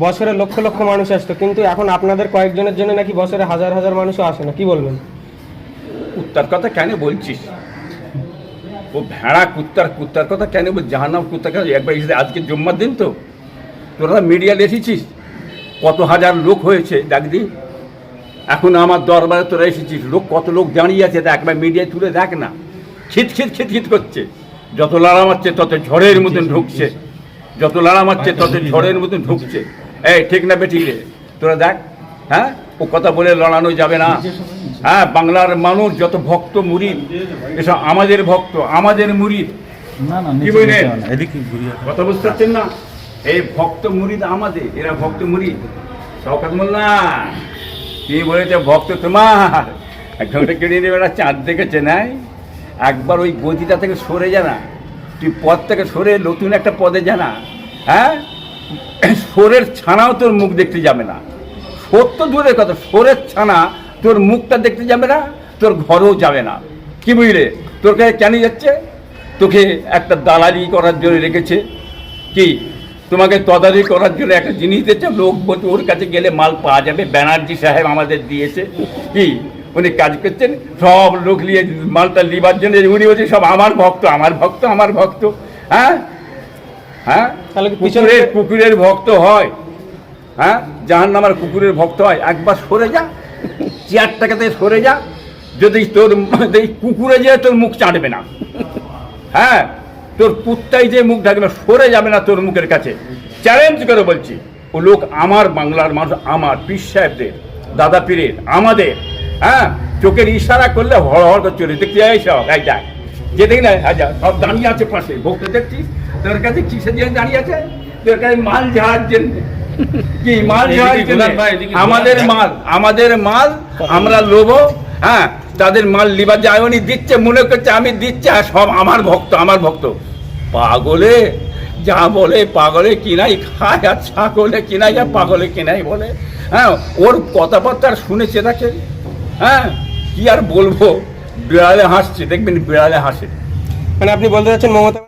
বছরে লক্ষ লক্ষ মানুষ আসতো কিন্তু এখন আপনাদের কয়েকজনের জন্য নাকি বছরে হাজার হাজার মানুষও আসে না কি বলবেন? কুত্তার কথা কেন বলছিস? ও ভেড়া কুত্তার কুত্তার কথা কেন বল জাহান্নাম কুত্তার কেন একবার এসে আজকে জুম্মার দিন তো। তোরা মিডিয়া এসেছিস কত হাজার লোক হয়েছে দেখদি এখন আমার দরবারে তোরা এসেছিস লোক কত লোক দাঁড়িয়ে আছে দেখ একবার মিডিয়ায় তুলে দেখ না। খিট খিট খিট খিট করছে। যত লড়া মারছে তত ঝড়ের মতন ঢুকছে। যত লড়া মারছে তত ঝড়ের মতন ঢুকছে। এই ঠিক না বেঠিক রে। তোরা দেখ হ্যাঁ? ও কথা বলে লড়ানো যাবে না। হ্যাঁ বাংলার মানুষ যত ভক্ত মুরিদ এসব আমাদের ভক্ত আমাদের মুরিদ। কথা বুঝতে পারছেন না? এই ভক্ত মুরিদ আমাদের এরা ভক্ত মুরিদ। শওকাত মোল্লা কি বলেছে ভক্ত তোমার? ঘণ্টা কেড়ে নেবে একটা চাঁদ দেখেছে নাই? একবার ওই গতিটা থেকে সরে জানা তুই পদ থেকে সরে নতুন একটা পদে জানা হ্যাঁ? সোরের ছানাও তোর মুখ দেখতে যাবে না। সোর তো দূরের কথা সোরের ছানা তোর মুখটা দেখতে যাবে না, তোর ঘরেও যাবে না। কি বুঝলে? তোর কাছে কেন যাচ্ছে? তোকে একটা দালালি করার জন্য রেখেছে। কি? তোমাকে তদারকি করার জন্য একটা জিনিস দিয়েছে, লোক বলছে, ওর কাছে গেলে মাল পাওয়া যাবে। ব্যানার্জি সাহেব আমাদের দিয়েছে। কি? উনি কাজ করছেন, সব লোক নিয়ে মালটা লিবার জন্য উনি বলছে, সব আমার ভক্ত আমার ভক্ত আমার ভক্ত। হ্যাঁ? হ্যাঁ? তাহলে কুকুরের কুকুরের ভক্ত হয়। হ্যাঁ? জাহান নামার কুকুরের ভক্ত হয়। একবার সরে যা। চেয়ারটাকে সরে যা। যদি তোর কুকুরে যে তোর মুখ চাটবে না। হ্যাঁ? তোর কুত্তাই যে মুখ ঢাকবে সরে যাবে না তোর মুখের কাছে। চ্যালেঞ্জ করে বলছি ও লোক আমার বাংলার মানুষ আমার পীর সাহেবদের দাদা পীরের আমাদের। হ্যাঁ? চোখের ইশারা করলে হড় হড় করে চলে দেখতে যাই সব? এই যাক যে দেখি না আচ্ছা সব দাঁড়িয়ে আছে পাশে ভক্ত দেখছিস তোর কাছে কিসের জন্য দাঁড়িয়ে আছে? তোর কাছে মাল জন্য। কি মাল আমাদের মাল আমাদের মাল আমরা লোবো হ্যাঁ তাদের মাল লিবার যায় উনি দিচ্ছে মনে করছে আমি দিচ্ছি আর সব আমার ভক্ত আমার ভক্ত। পাগলে যা বলে পাগলে কিনাই খায় আর ছাগলে কিনাই আর পাগলে কিনাই বলে। হ্যাঁ ওর কথাবার্তা শুনেছে দেখে। হ্যাঁ কি আর বলব? বিড়ালে হাসছে দেখবেন বিড়ালে হাসে। মানে আপনি বলতে চাচ্ছেন মমতা